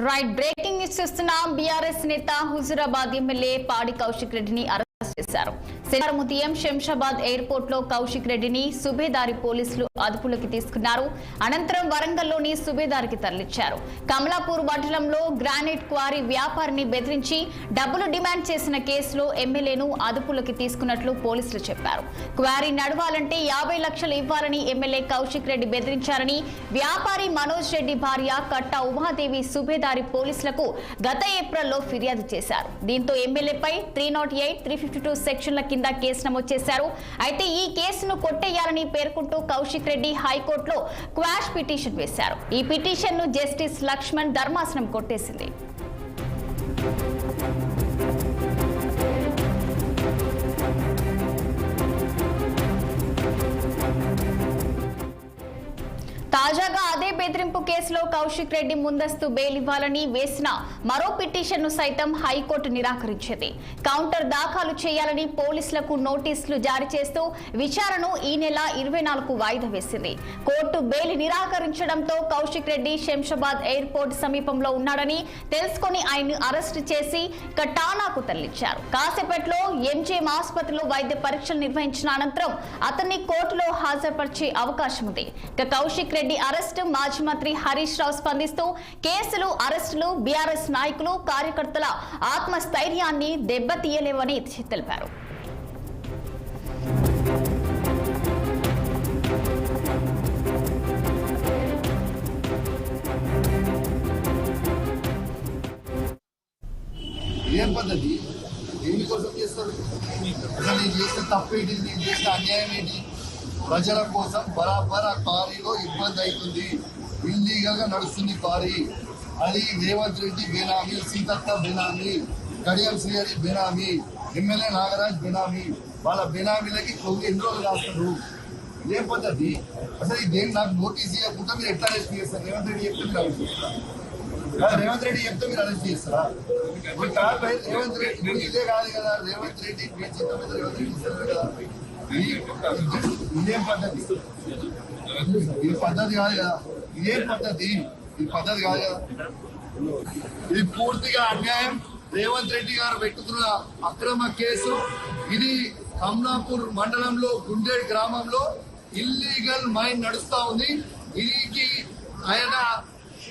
Right breaking news చూస్తున్నాం బీఆర్ఎస్ నేత Huzurabad MLA పాడి కౌశిక్ రెడ్డిని అరెస్ట్ చేశారు. శనివారం ఉదయం శంషాబాద్ ఎయిర్పోర్ట్లో కౌశిక్ రెడ్డిని సుబేదారి పోలీసులు అదుపులోకి తీసుకున్నారు. అనంతరం వరంగల్లోని సుబేదారికి తరలించారు కమలాపూర్ మండలంలో గ్రానైట్ క్వారీ వ్యాపారిని బెదిరించి డబ్బులు డిమాండ్ చేసిన కేసులో ఎమ్మెల్యేను అదుపులోకి తీసుకున్నట్లు పోలీసులు చెప్పారు. క్వారీ నడవాలంటే యాభై లక్షలు ఇవ్వాలని ఎమ్మెల్యే కౌశిక్ రెడ్డి బెదిరించారని వ్యాపారి మనోజ్ రెడ్డి భార్య కట్ట ఉమాదేవి సుబేదారి పోలీసులకు గత ఏప్రిల్లో ఫిర్యాదు చేశారు. దీంతో ఎమ్మెల్యేపై three nought eight three fifty two సెక్షన్ల కింద కేసు నమోదు చేశారు. అయితే ఈ కేసును కొట్టేయాలని పేర్కొంటూ కౌశిక్ రెడ్డి హైకోర్టులో క్వాష్ పిటిషన్ వేశారు. ఈ పిటిషన్ను జస్టిస్ లక్ష్మణ్ ధర్మాసనం కొట్టేసింది. తాజాగా అదే బెదిరింపు కేసులో కౌశిక్ రెడ్డి ముందస్తు బెయిల్ ఇవ్వాలని వేసిన మరో పిటిషన్ను సైతం హైకోర్టు నిరాకరించింది. కౌంటర్ దాఖలు చేయాలని పోలీసులకు నోటీసులు జారీ చేస్తూ విచారణను ఈ నెల ఇరవై నాలుగు వాయిదా వేసింది. కోర్టు బెయిల్ నిరాకరించడంతో కౌశిక్ రెడ్డి శంషాబాద్ ఎయిర్పోర్ట్ సమీపంలో ఉన్నాడని తెలుసుకొని ఆయన్ను అరెస్టు చేసి కటానాకు తరలించారు. కాసేపట్లో ఎంజీఎం ఆసుపత్రిలో వైద్య పరీక్షలు నిర్వహించిన అనంతరం అతన్ని కోర్టులో హాజరుపరిచే అవకాశం ఉంది ఇక కౌశిక్ రెడ్డి రెడ్డి అరెస్టు. మాజీ మంత్రి హరీష్ రావు స్పందిస్తూ కేసులు అరెస్టులు బీఆర్ఎస్ నాయకులు కార్యకర్తల ఆత్మస్థైర్యాన్ని దెబ్బతీయలేవని తెలిపారు. ఏం పద్ధతి? దేనికోసం చేస్తారు? అసలు నేను చేసిన తప్పు ఏంటి? నేను చేసిన అన్యాయం ఏంటి? ప్రజల కోసం బరాబర్ ఆ ఇబ్బంది అవుతుంది. ఇల్లీగల్గా నడుస్తుంది కారీ అది రేవంత్ రెడ్డి బేనామీ సీతక్క బేనామీ కడియం శ్రీహరి బేనామీ ఎమ్మెల్యే నాగరాజ్ బేనామీ వాళ్ళ బేనామీలకి కొన్ని ఎన్ని రోజులు రాస్తారు? ఏం పద్ధతి అసలు ఇదేం నాకు నోటీస్ ఇవ్వకుండా మీరు ఎట్లా రెస్ట్ చేస్తారు? రేవంత్ రెడ్డి చెప్తే మీరు రేవంత్ రెడ్డి చెప్తే మీరు అరెస్ట్ చేస్తారా? రేవంత్ రెడ్డి ఇదే కాదు కదా రేవంత్ రెడ్డి మీ చిత్తం మీద రేవంత్ రెడ్డి ఇస్తారు కదా. ఇదేం పద్ధతి? ఇది పద్ధతి కాదు కదా. ఇదేం పద్ధతి? ఇది పద్ధతి కాదు కదా. ఇది పూర్తిగా అన్యాయం. రేవంత్ రెడ్డి గారు పెట్టుకున్న అక్రమ కేసు. ఇది కమ్నాపూర్ మండలంలో గుండేడ్ గ్రామంలో ఇల్లీగల్ మైన్ నడుస్తా ఉంది. దీనికి ఆయన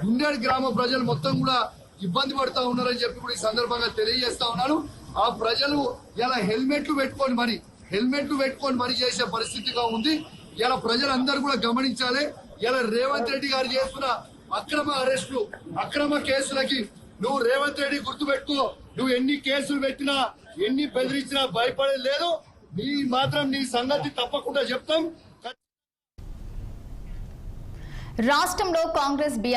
గుండెడ్ గ్రామ ప్రజలు మొత్తం కూడా ఇబ్బంది పడతా ఉన్నారని చెప్పి కూడా ఈ సందర్భంగా తెలియజేస్తా ఉన్నాను. ఆ ప్రజలు ఇలా హెల్మెట్లు పెట్టుకొని మరి హెల్మెట్లు పెట్టుకొని మరి చేసే పరిస్థితిగా ఉంది. ఇలా ప్రజలందరూ కూడా గమనించాలి. ఇలా రేవంత్ రెడ్డి గారు చేస్తున్న అక్రమ అరెస్టులు అక్రమ కేసులకి నువ్వు రేవంత్ రెడ్డి గుర్తుపెట్టుకో. నువ్వు ఎన్ని కేసులు పెట్టినా ఎన్ని బెదిరించినా భయపడేది లేదు. నీ మాత్రం నీ సంగతి తప్పకుండా చెప్తాం. రాష్ట్రంలో కాంగ్రెస్ బి